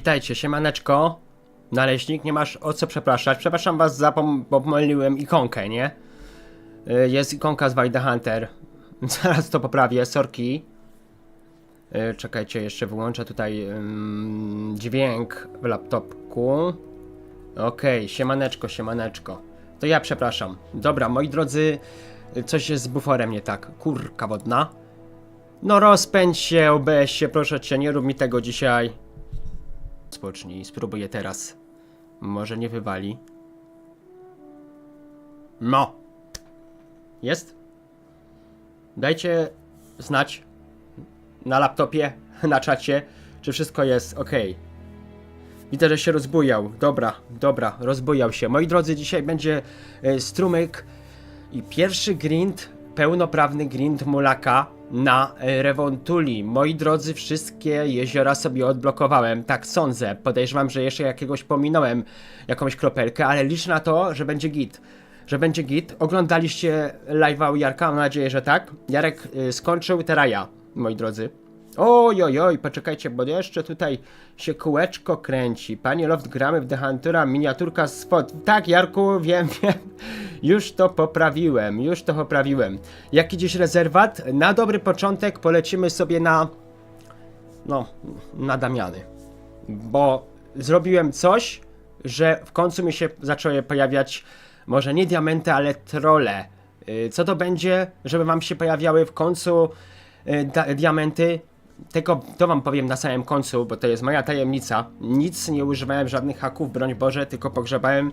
Witajcie, siemaneczko. Naleśnik, nie masz o co przepraszać. Przepraszam was za pom pomyliłem ikonkę, nie? Y, Jest ikonka z Wajda Hunter. Zaraz to poprawię, sorki. Y, Czekajcie, jeszcze wyłączę tutaj ym, dźwięk w laptopku. Okej, siemaneczko, siemaneczko. To ja przepraszam. Dobra, moi drodzy, y, coś jest z buforem nie tak. Kurka wodna. No rozpędź się, obeś się, proszę cię, nie rób mi tego dzisiaj. Spocznij, spróbuję teraz. Może nie wywali. No. Jest? Dajcie znać na laptopie, na czacie, czy wszystko jest ok. Widzę, że się rozbujał. Dobra, dobra, rozbujał się. Moi drodzy, dzisiaj będzie e, strumyk i pierwszy grind, pełnoprawny grind Mulaka na e, Rewontuli. Moi drodzy, wszystkie jeziora sobie odblokowałem, tak sądzę. Podejrzewam, że jeszcze jakiegoś pominąłem, jakąś kropelkę, ale liczę na to, że będzie git. Że będzie git. Oglądaliście live'a u Jarka? Mam nadzieję, że tak. Jarek y, skończył, teraz ja, moi drodzy. Oj, oj, oj, poczekajcie, bo jeszcze tutaj się kółeczko kręci. Panie Loft, gramy w The Huntera, miniaturka z spod. Tak, Jarku, wiem, wiem. Już to poprawiłem, już to poprawiłem. Jaki dziś rezerwat? Na dobry początek polecimy sobie na... No, na Damiany. Bo zrobiłem coś, że w końcu mi się zaczęły pojawiać może nie diamenty, ale trole. Y, Co to będzie, żeby wam się pojawiały w końcu y, diamenty? Tego to wam powiem na samym końcu, bo to jest moja tajemnica. Nic nie używałem żadnych haków, broń Boże, tylko pogrzebałem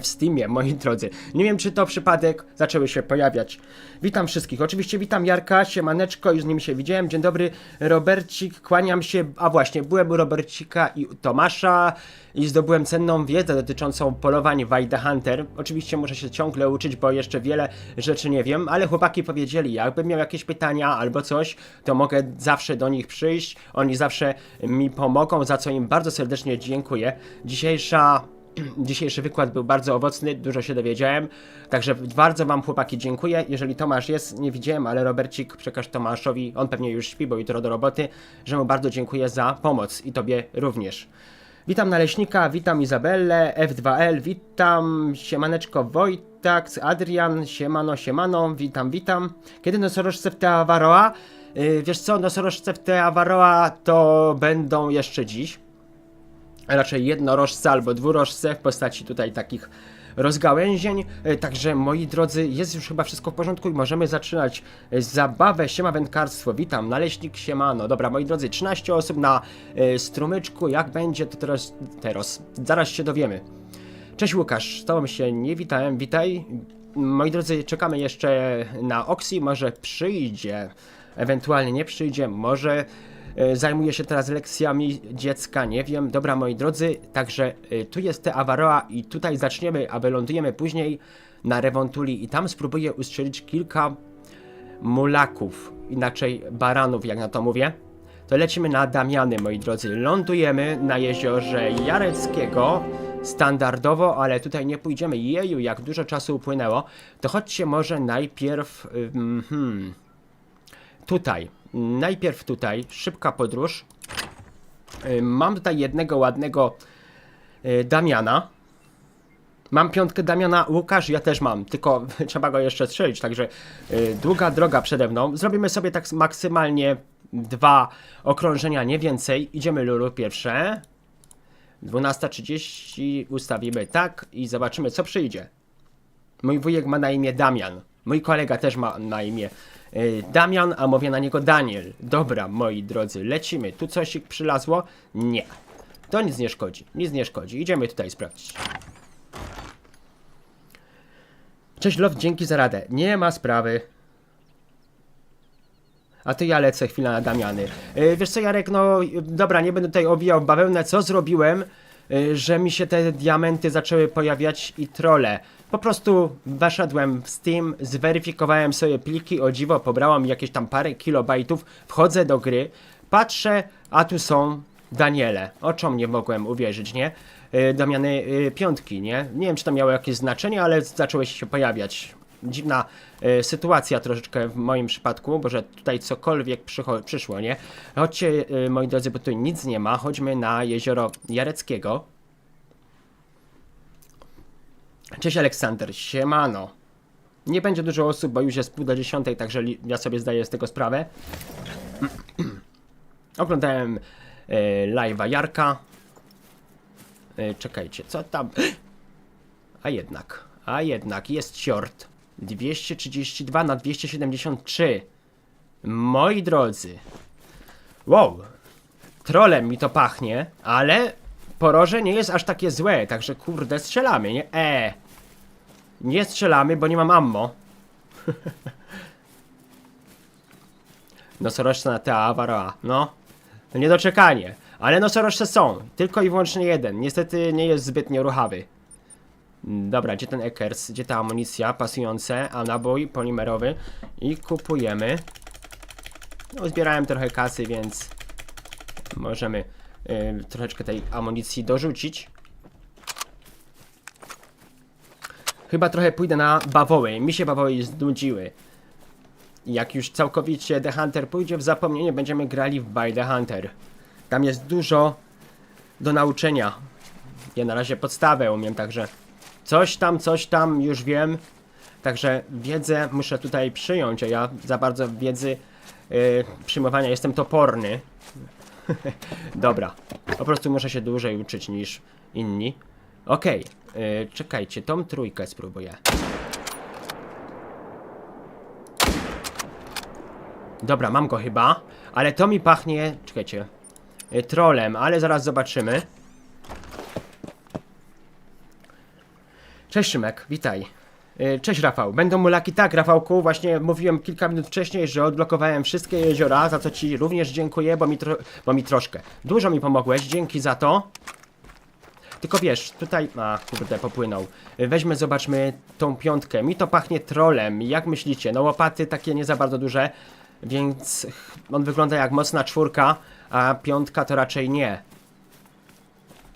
w Steamie, moi drodzy. Nie wiem, czy to przypadek zaczęły się pojawiać. Witam wszystkich. Oczywiście witam Jarka, siemaneczko, już z nim się widziałem. Dzień dobry, Robercik, kłaniam się. A właśnie, byłem u Robercika i u Tomasza i zdobyłem cenną wiedzę dotyczącą polowań Wajda Hunter. Oczywiście muszę się ciągle uczyć, bo jeszcze wiele rzeczy nie wiem, ale chłopaki powiedzieli, jakbym miał jakieś pytania albo coś, to mogę zawsze do nich przyjść. Oni zawsze mi pomogą, za co im bardzo serdecznie dziękuję. Dzisiejsza Dzisiejszy wykład był bardzo owocny, dużo się dowiedziałem, także bardzo Wam chłopaki dziękuję. Jeżeli Tomasz jest, nie widziałem, ale Robercik przekaż Tomaszowi, on pewnie już śpi, bo jutro do roboty, że mu bardzo dziękuję za pomoc i Tobie również. Witam Naleśnika, witam Izabellę, F2L, witam Siemaneczko Wojtak, Adrian, Siemano, Siemano, witam, witam. Kiedy nosorożce w Teavaroa? Yy, wiesz co, nosorożce w Teavaroa to będą jeszcze dziś raczej jednorożce albo dwurożce w postaci tutaj takich rozgałęzień. E, Także moi drodzy, jest już chyba wszystko w porządku i możemy zaczynać e, zabawę. Siema wędkarstwo, witam, naleśnik siemano. Dobra, moi drodzy, 13 osób na e, strumyczku, jak będzie to teraz, teraz, zaraz się dowiemy. Cześć Łukasz, z tobą się nie witałem, witaj. Moi drodzy, czekamy jeszcze na Oxy, może przyjdzie, ewentualnie nie przyjdzie, może e, zajmuje się teraz lekcjami dziecka, nie wiem. Dobra, moi drodzy, także e, tu jest te Avaroa i tutaj zaczniemy, a wylądujemy później na Rewontuli i tam spróbuję ustrzelić kilka mulaków, inaczej baranów, jak na to mówię. To lecimy na Damiany, moi drodzy. Lądujemy na jeziorze Jareckiego, standardowo, ale tutaj nie pójdziemy. Jeju, jak dużo czasu upłynęło. To chodźcie może najpierw... hmm, tutaj. Najpierw tutaj, szybka podróż. Ym, Mam tutaj jednego ładnego y, Damiana. Mam piątkę Damiana, Łukasz, ja też mam, tylko trzeba go jeszcze strzelić, także y, długa droga przede mną. Zrobimy sobie tak maksymalnie dwa okrążenia, nie więcej. Idziemy Lulu pierwsze. 12.30 ustawimy tak i zobaczymy co przyjdzie. Mój wujek ma na imię Damian. Mój kolega też ma na imię y, Damian, a mówię na niego Daniel. Dobra, moi drodzy, lecimy. Tu coś przylazło? Nie. To nic nie szkodzi, nic nie szkodzi. Idziemy tutaj sprawdzić. Cześć Love, dzięki za radę. Nie ma sprawy. A ty ja lecę chwilę na Damiany. Yy, wiesz co Jarek, no dobra, nie będę tutaj owijał bawełnę. Co zrobiłem, yy, że mi się te diamenty zaczęły pojawiać i trole? Po prostu weszedłem w Steam, zweryfikowałem sobie pliki, o dziwo, pobrało mi jakieś tam parę kilobajtów, wchodzę do gry, patrzę, a tu są Daniele. Oczom nie mogłem uwierzyć, nie? Yy, Damiany yy, piątki, nie? Nie wiem, czy to miało jakieś znaczenie, ale zaczęły się pojawiać. dziwna e, sytuacja troszeczkę w moim przypadku, bo że tutaj cokolwiek przyszło, nie? Chodźcie, moi drodzy, bo tutaj nic nie ma. Chodźmy na jezioro Jareckiego. Cześć Aleksander, siemano. Nie będzie dużo osób, bo już jest pół do dziesiątej, także ja sobie zdaję z tego sprawę. Oglądałem e, live'a Jarka. E, czekajcie, co tam? A jednak, a jednak jest short. 232 na 273. Moi drodzy. Wow. Trolem mi to pachnie, ale poroże nie jest aż takie złe, także kurde, strzelamy, nie? E. Nie strzelamy, bo nie mam ammo. Nosorożce na Tea Varoa. No. Niedoczekanie. Ale nosorożce są. Tylko i wyłącznie jeden. Niestety nie jest zbytnio ruchawy. Dobra, gdzie ten Ekers? Gdzie ta amunicja? Pasujące, a nabój polimerowy. I kupujemy. No, zbierałem trochę kasy, więc możemy y, troszeczkę tej amunicji dorzucić. Chyba trochę pójdę na bawoły. Mi się bawoły znudziły. Jak już całkowicie The Hunter pójdzie w zapomnienie, będziemy grali w By The Hunter. Tam jest dużo do nauczenia. Ja na razie podstawę umiem, także coś tam, coś tam już wiem. Także wiedzę muszę tutaj przyjąć, a ja za bardzo wiedzy yy, przyjmowania jestem toporny. Dobra, po prostu muszę się dłużej uczyć niż inni. Okej, yy, czekajcie, tą trójkę spróbuję. Dobra, mam go chyba, ale to mi pachnie, czekajcie, y, trolem, ale zaraz zobaczymy. Cześć Szymek, witaj. Y, Cześć Rafał, będą mu laki tak Rafałku, właśnie mówiłem kilka minut wcześniej, że odblokowałem wszystkie jeziora, za co ci również dziękuję, bo mi, bo mi troszkę, dużo mi pomogłeś, dzięki za to. Tylko wiesz, tutaj, a kurde, popłynął. Y, Weźmy, zobaczmy tą piątkę, mi to pachnie trolem, jak myślicie? No łopaty takie nie za bardzo duże, więc on wygląda jak mocna czwórka, a piątka to raczej nie.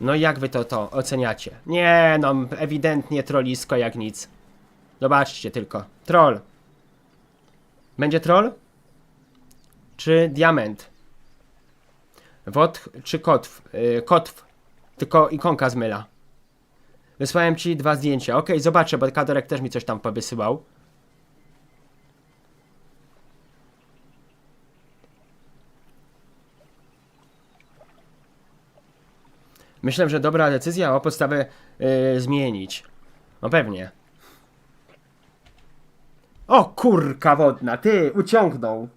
No i jak wy to, to oceniacie? Nie, no ewidentnie trolisko jak nic. Zobaczcie tylko. Troll. Będzie troll? Czy diament? Wotch czy kotw? Yy, kotw. Tylko ikonka zmyla. Wysłałem ci dwa zdjęcia. Okej, zobaczę, bo Kadorek też mi coś tam powysyłał. Myślę, że dobra decyzja o podstawę yy, zmienić. No pewnie. O kurka wodna, ty, uciągnął.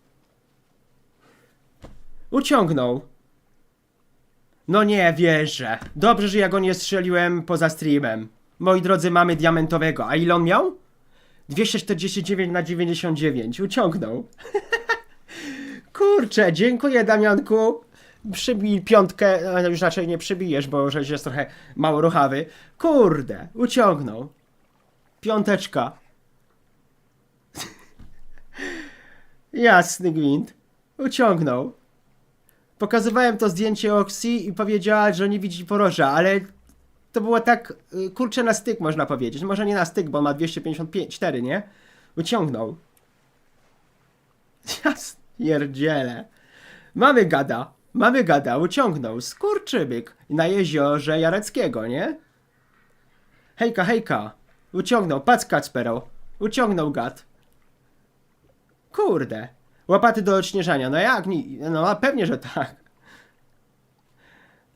Uciągnął. No nie wierzę. Dobrze, że ja go nie strzeliłem poza streamem. Moi drodzy, mamy diamentowego. A ile on miał? 249 na 99. Uciągnął. Kurczę, dziękuję Damianku. Przybij piątkę, ale już raczej nie przybijesz, bo żeś jest trochę mało ruchawy. Kurde, uciągnął. Piąteczka. Jasny gwint. Uciągnął. Pokazywałem to zdjęcie Oxy i powiedziała, że nie widzi poroża, ale to było tak y, kurczę na styk można powiedzieć. Może nie na styk, bo ma 254, nie? Uciągnął. Jasne, pierdziele. Mamy gada. Mamy gada, uciągnął. Skurczybyk. Na jeziorze Jareckiego, nie? Hejka, hejka. Uciągnął. Patrz Kacpero. Uciągnął gad. Kurde. Łapaty do odśnieżania. No jak? No pewnie, że tak.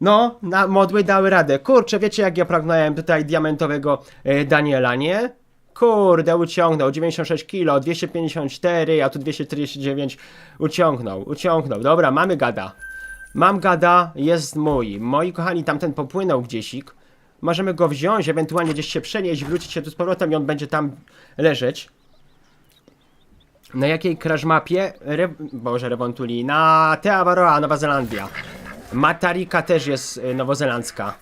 No, na modły dały radę. Kurczę, wiecie jak ja pragnąłem tutaj diamentowego e, Daniela, nie? Kurde, uciągnął. 96 kg, 254, a tu 249. Uciągnął, uciągnął. Dobra, mamy gada. Mam gada, jest mój. Moi kochani, tamten popłynął gdziesik. Możemy go wziąć, ewentualnie gdzieś się przenieść, wrócić się tu z powrotem i on będzie tam leżeć. Na jakiej crash mapie? Re... Boże, Rewontuli. Na Te Awaroa, Nowa Zelandia. Matarika też jest y, nowozelandzka.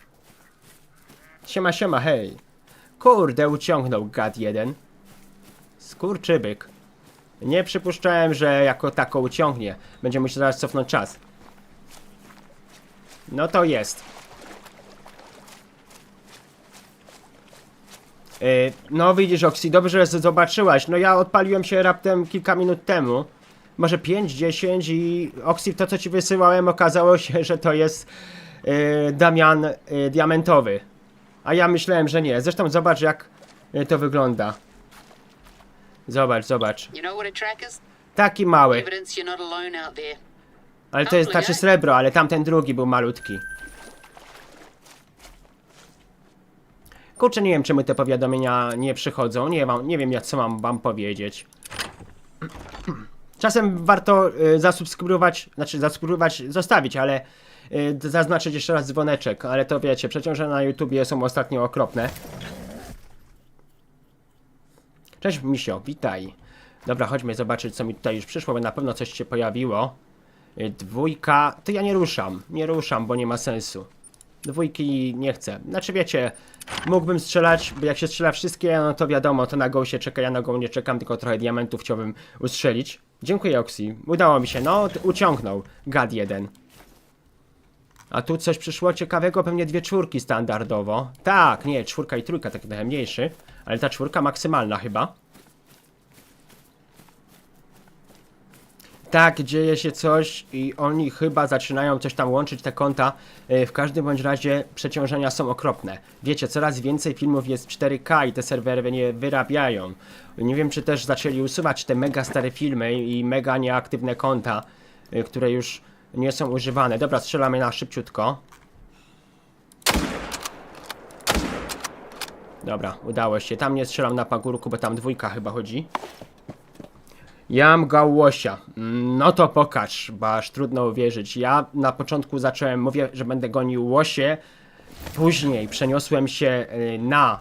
Siema, siema, hej. Kurde, uciągnął gad jeden. Skurczybyk. Nie przypuszczałem, że jako tako uciągnie. Będziemy musieli zaraz cofnąć czas. No to jest. No widzisz, Oxy, dobrze że zobaczyłaś. No ja odpaliłem się raptem kilka minut temu. Może 5, 10 i Oxy, to co ci wysyłałem okazało się, że to jest y, Damian y, Diamentowy. A ja myślałem, że nie. Zresztą zobacz jak to wygląda. Zobacz, zobacz. Taki mały. Ale to jest znaczy srebro, ale tamten drugi był malutki. Kurczę, nie wiem czemu te powiadomienia nie przychodzą. Nie, wam, nie wiem jak co mam wam powiedzieć. Czasem warto y, zasubskrybować, znaczy zasubskrybować, zostawić, ale y, zaznaczyć jeszcze raz dzwoneczek. Ale to wiecie, przeciążenia na YouTubie są ostatnio okropne. Cześć Misio, witaj. Dobra, chodźmy zobaczyć co mi tutaj już przyszło, bo na pewno coś się pojawiło. Y, Dwójka, to ja nie ruszam, nie ruszam, bo nie ma sensu. Dwójki nie chcę. Znaczy wiecie, mógłbym strzelać, bo jak się strzela wszystkie, no to wiadomo, to na go się czeka, ja na go nie czekam, tylko trochę diamentów chciałbym ustrzelić. Dziękuję Oxy, udało mi się, no, uciągnął. Gad jeden. A tu coś przyszło ciekawego, pewnie dwie czwórki standardowo. Tak, nie, czwórka i trójka, taki trochę mniejszy, ale ta czwórka maksymalna chyba. Tak, dzieje się coś i oni chyba zaczynają coś tam łączyć te konta. E, W każdym bądź razie przeciążenia są okropne. Wiecie, coraz więcej filmów jest 4K i te serwery nie wyrabiają. Nie wiem, czy też zaczęli usuwać te mega stare filmy i mega nieaktywne konta, e, które już nie są używane. Dobra, strzelamy na szybciutko. Dobra, udało się. Tam nie strzelam na pagórku, bo tam dwójka chyba chodzi. Jam gałosia. No to pokaż, bo aż trudno uwierzyć. Ja na początku zacząłem, mówię, że będę gonił łosie. Później przeniosłem się y, na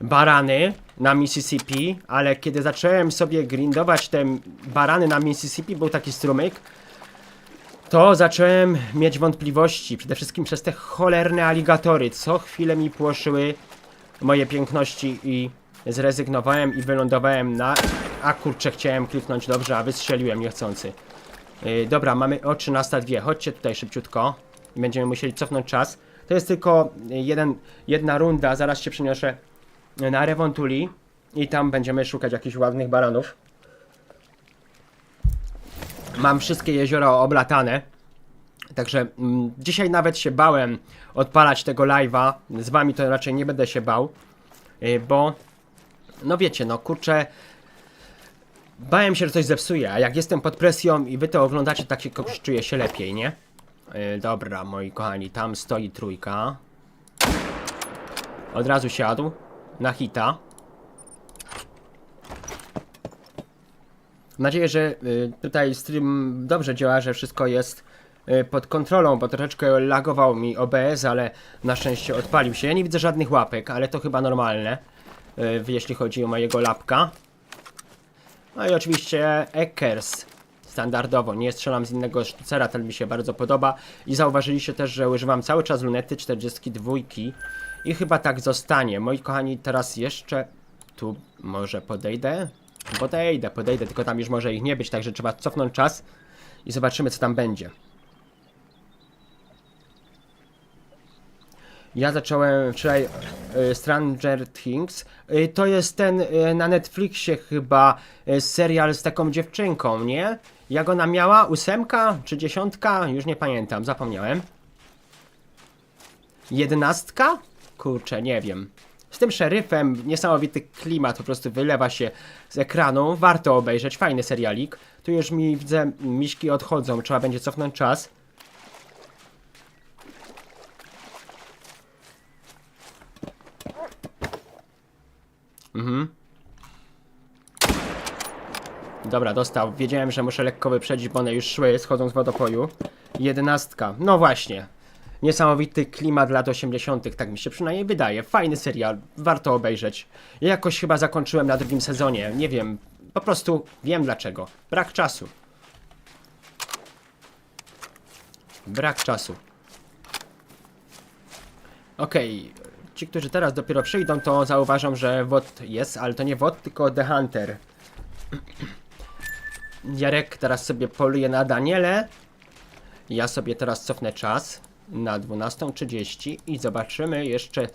barany na Mississippi, ale kiedy zacząłem sobie grindować te barany na Mississippi, był taki strumyk, to zacząłem mieć wątpliwości. Przede wszystkim przez te cholerne aligatory. Co chwilę mi płoszyły moje piękności i zrezygnowałem i wylądowałem na... A kurczę, chciałem kliknąć dobrze, a wystrzeliłem niechcący. Yy, dobra, mamy o 13.02. Chodźcie tutaj szybciutko. Będziemy musieli cofnąć czas. To jest tylko y, jeden, jedna runda. Zaraz się przeniosę na Rewontuli. I tam będziemy szukać jakichś ładnych baranów. Mam wszystkie jeziora oblatane. Także mm, dzisiaj nawet się bałem odpalać tego live'a. Z wami to raczej nie będę się bał. Y, bo no wiecie, no kurczę. Bałem się, że coś zepsuje, a jak jestem pod presją i wy to oglądacie, tak się czuję się lepiej, nie? Yy, dobra, moi kochani, tam stoi trójka. Od razu siadł na hita. Mam nadzieję, że y, tutaj stream dobrze działa, że wszystko jest y, pod kontrolą, bo troszeczkę lagował mi OBS, ale na szczęście odpalił się. Ja nie widzę żadnych łapek, ale to chyba normalne, jeśli chodzi o mojego lapka. No i oczywiście Ekers. Standardowo, nie strzelam z innego sztucera, ten mi się bardzo podoba. I zauważyliście też, że używam cały czas lunety 42 i chyba tak zostanie. Moi kochani, teraz jeszcze tu może podejdę. Podejdę, podejdę, tylko tam już może ich nie być, także trzeba cofnąć czas i zobaczymy co tam będzie. Ja zacząłem wczoraj y, Stranger Things. Y, to jest ten y, na Netflixie chyba y, serial z taką dziewczynką, nie? Jak ona miała? Ósemka czy dziesiątka? Już nie pamiętam, zapomniałem. Jedenastka? Kurczę, nie wiem. Z tym szeryfem niesamowity klimat po prostu wylewa się z ekranu. Warto obejrzeć, fajny serialik. Tu już mi widzę, miśki odchodzą, trzeba będzie cofnąć czas. Mhm. Dobra, dostał. Wiedziałem, że muszę lekko wyprzedzić, bo one już szły, schodząc z wodopoju. Jedenastka. No właśnie. Niesamowity klimat lat 80., tak mi się przynajmniej wydaje. Fajny serial, warto obejrzeć. Ja jakoś chyba zakończyłem na drugim sezonie, nie wiem. Po prostu wiem dlaczego. Brak czasu. Brak czasu. Okej, ci, którzy teraz dopiero przyjdą, to zauważą, że WOT jest, ale to nie WOT, tylko The Hunter. Jarek teraz sobie poluje na Daniele. Ja sobie teraz cofnę czas na 12.30 i zobaczymy jeszcze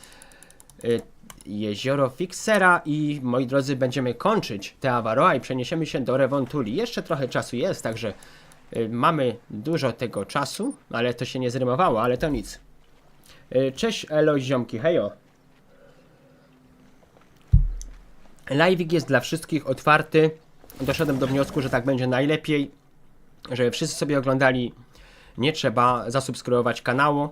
y, jezioro Fixera i moi drodzy będziemy kończyć te Awaroa i przeniesiemy się do Rewontuli. Jeszcze trochę czasu jest, także y, mamy dużo tego czasu, ale to się nie zrymowało, ale to nic. Y, Cześć Elo ziomki, hejo. Live'ik jest dla wszystkich otwarty. Doszedłem do wniosku, że tak będzie najlepiej, żeby wszyscy sobie oglądali. Nie trzeba zasubskrybować kanału.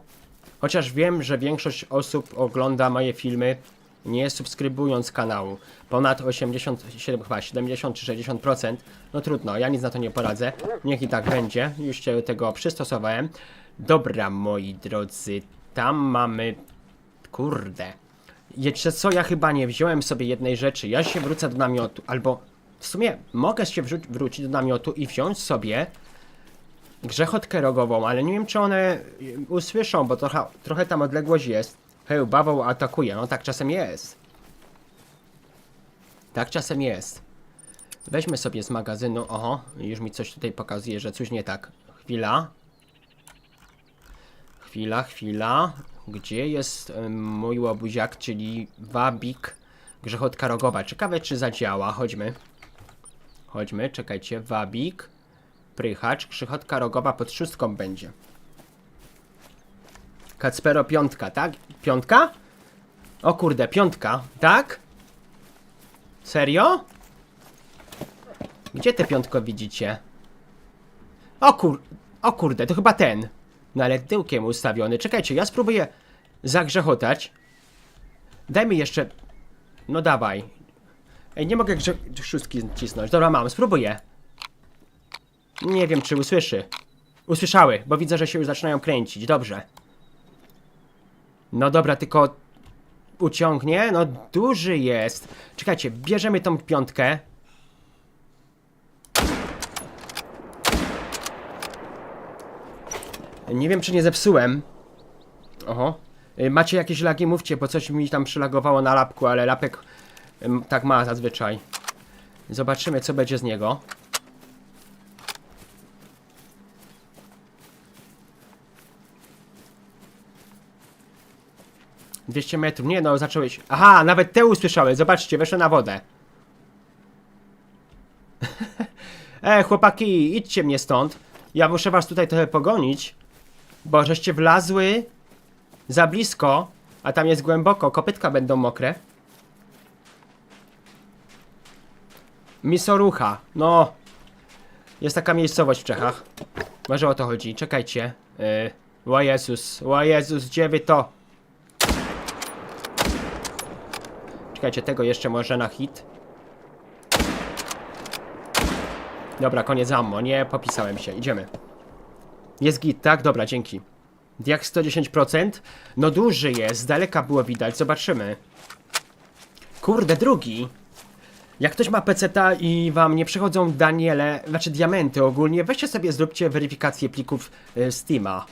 Chociaż wiem, że większość osób ogląda moje filmy nie subskrybując kanału. Ponad 87, chyba 70 czy 60%. No trudno, ja nic na to nie poradzę. Niech i tak będzie. Już się tego przystosowałem. Dobra, moi drodzy. Tam mamy... Kurde. Jeszcze co, ja chyba nie wziąłem sobie jednej rzeczy. Ja się wrócę do namiotu, albo w sumie mogę się wrócić do namiotu i wziąć sobie grzechotkę rogową, ale nie wiem czy one usłyszą, bo trochę, trochę tam odległość jest. Hej, bawoł atakuje, no tak czasem jest. Tak czasem jest. Weźmy sobie z magazynu, oho, już mi coś tutaj pokazuje, że coś nie tak. Chwila. Chwila, chwila. Gdzie jest mój łobuziak, czyli wabik grzechotka rogowa? Ciekawe czy zadziała, chodźmy. Chodźmy, czekajcie, wabik. Prychacz, grzechotka rogowa pod szóstką będzie. Kacpero piątka, tak? Piątka? O kurde, piątka, tak? Serio? Gdzie te piątko widzicie? O kur... O kurde, to chyba ten. No ale tyłkiem ustawiony. Czekajcie, ja spróbuję zagrzechotać. Daj mi jeszcze... No dawaj. Ej, nie mogę grze... szóstki cisnąć. Dobra, mam, spróbuję. Nie wiem, czy usłyszy. Usłyszały, bo widzę, że się już zaczynają kręcić. Dobrze. No dobra, tylko uciągnie. No duży jest. Czekajcie, bierzemy tą piątkę. Nie wiem, czy nie zepsułem. Oho. Y, Macie jakieś lagi? Mówcie, bo coś mi tam przylagowało na lapku, ale lapek ym, tak ma zazwyczaj. Zobaczymy, co będzie z niego. Dwieście metrów. Nie no, zacząłeś. Aha, nawet te usłyszałeś. Zobaczcie, weszły na wodę. e, chłopaki, idźcie mnie stąd. Ja muszę was tutaj trochę pogonić. Bo żeście wlazły za blisko, a tam jest głęboko. Kopytka będą mokre. Misorucha. No. Jest taka miejscowość w Czechach. Może o to chodzi. Czekajcie. Yy, o Jezus, o Jezus, gdzie wy to? Czekajcie, tego jeszcze może na hit. Dobra, koniec ammo. Nie, popisałem się. Idziemy. Jest git, tak? Dobra, dzięki. Jak 110%? No duży jest, z daleka było widać, zobaczymy. Kurde, drugi. Jak ktoś ma peceta i wam nie przychodzą Daniele, znaczy diamenty ogólnie, weźcie sobie zróbcie weryfikację plików y, Steama.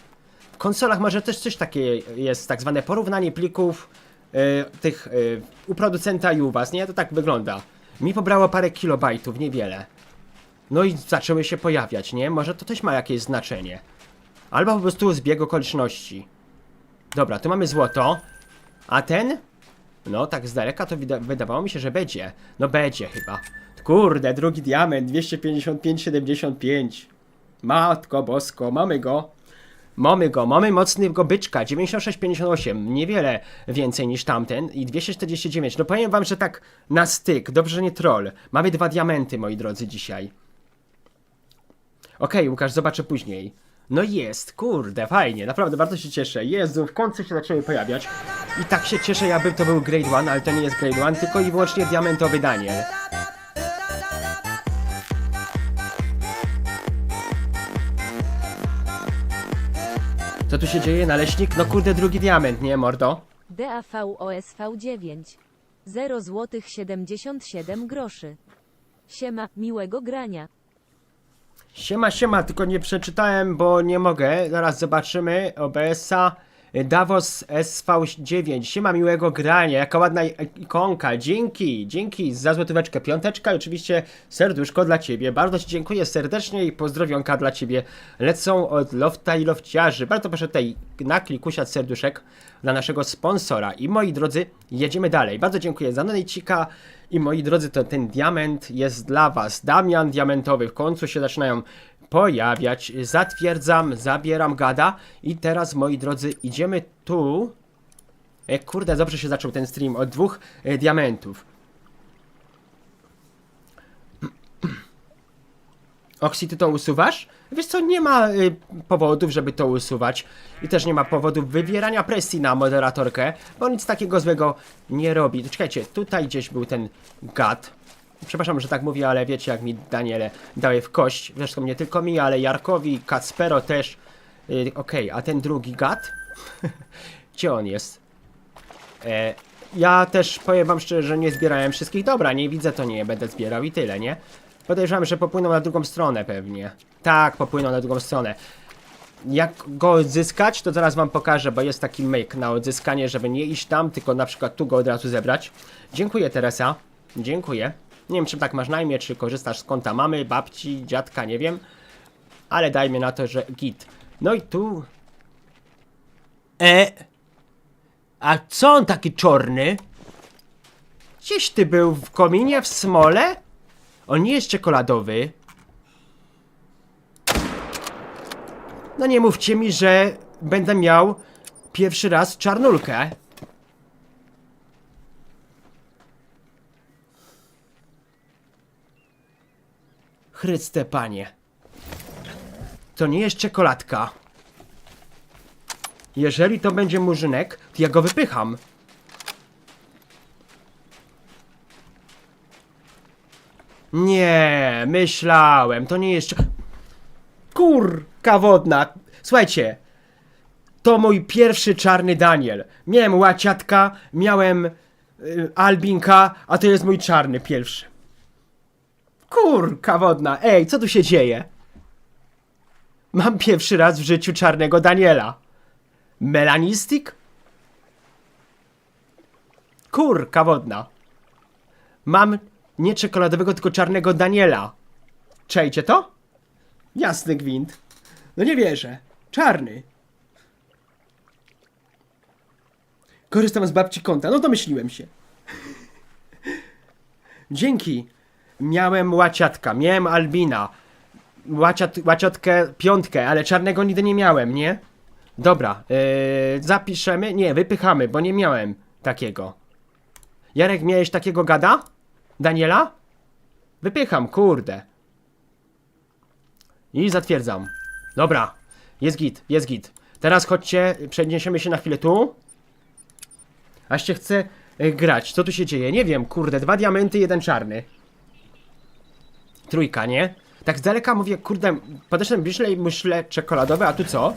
W konsolach może też coś takie jest, tak zwane porównanie plików y, tych y, u producenta i u was, nie? To tak wygląda. Mi pobrało parę kilobajtów, niewiele. No i zaczęły się pojawiać, nie? Może to też ma jakieś znaczenie. Albo po prostu zbieg okoliczności. Dobra, tu mamy złoto. A ten? No, tak z daleka to wyda wydawało mi się, że będzie. No będzie chyba. Kurde, drugi diament, 255,75. Matko bosko, mamy go. Mamy go, mamy mocnego byczka, 96,58, niewiele więcej niż tamten i 249. No powiem wam, że tak na styk, dobrze, nie troll. Mamy dwa diamenty, moi drodzy, dzisiaj. Okej, Łukasz, zobaczę później. No jest, kurde, fajnie, naprawdę bardzo się cieszę. Jezu, w końcu się zaczęły pojawiać. I tak się cieszę, jakby to był Grade 1, ale to nie jest Grade 1, tylko i wyłącznie diamentowy Daniel. Co tu się dzieje, naleśnik? No kurde, drugi diament, nie, mordo? DAVOSV9 0 zł 77 groszy. Siema, miłego grania. Siema, siema, tylko nie przeczytałem, bo nie mogę. Zaraz zobaczymy OBS-a. Davos SV9. Siema miłego grania, jaka ładna ikonka. Dzięki, dzięki za złotóweczkę. Piąteczka i oczywiście serduszko dla ciebie. Bardzo ci dziękuję serdecznie i pozdrowionka dla ciebie. Lecą od Lofta i Lofciarzy. Bardzo proszę tutaj na klikusiat serduszek dla naszego sponsora. I moi drodzy, jedziemy dalej. Bardzo dziękuję za donajcika. I moi drodzy, to ten diament jest dla was. Damian diamentowy. W końcu się zaczynają pojawiać. Zatwierdzam, zabieram gada. I teraz, moi drodzy, idziemy tu. E, kurde, dobrze się zaczął ten stream od dwóch e, diamentów. Oxy, ty to usuwasz? Wiesz co, nie ma y, powodów, żeby to usuwać. I też nie ma powodów wywierania presji na moderatorkę, bo nic takiego złego nie robi. Czekajcie, tutaj gdzieś był ten gad. Przepraszam, że tak mówię, ale wiecie, jak mi Daniele dały w kość. Zresztą nie tylko mi, ale Jarkowi, Kacpero też. Y, Okej, a ten drugi gad? Gdzie on jest? E, ja też powiem wam szczerze, że nie zbierałem wszystkich. Dobra, nie widzę, to nie będę zbierał i tyle, nie? Podejrzewam, że popłynął na drugą stronę pewnie. Tak, popłynął na drugą stronę. Jak go odzyskać, to zaraz wam pokażę, bo jest taki myk na odzyskanie, żeby nie iść tam, tylko na przykład tu go od razu zebrać. Dziękuję Teresa. Dziękuję. Nie wiem, czy tak masz na imię, czy korzystasz z konta mamy, babci, dziadka, nie wiem. Ale dajmy na to, że git. No i tu... E... A co on taki czarny? Gdzieś ty był w kominie w smole? On nie jest czekoladowy. No nie mówcie mi, że będę miał pierwszy raz czarnulkę. Chryste panie. To nie jest czekoladka. Jeżeli to będzie murzynek, to ja go wypycham. Nie, myślałem, to nie jest... Kurka wodna. Słuchajcie, to mój pierwszy czarny Daniel. Miałem łaciatka, miałem y, albinka, a to jest mój czarny pierwszy. Kurka wodna, ej, co tu się dzieje? Mam pierwszy raz w życiu czarnego Daniela. Melanistik? Kurka wodna. Mam nie czekoladowego, tylko czarnego Daniela. Czejcie to? Jasny gwint. No nie wierzę. Czarny. Korzystam z babci konta. No domyśliłem się. Dzięki. Miałem łaciatka, miałem albina. Łaciat, łaciotkę piątkę, ale czarnego nigdy nie miałem, nie? Dobra, yy, zapiszemy. Nie, wypychamy, bo nie miałem takiego. Jarek, miałeś takiego gada? Daniela? Wypycham, kurde. I zatwierdzam. Dobra, jest git, jest git. Teraz chodźcie, przeniesiemy się na chwilę tu. Aż się chce grać. Co tu się dzieje? Nie wiem, kurde, dwa diamenty, jeden czarny. Trójka, nie? Tak z daleka mówię, kurde, podeszłem bliżej, myślę czekoladowe, a tu co?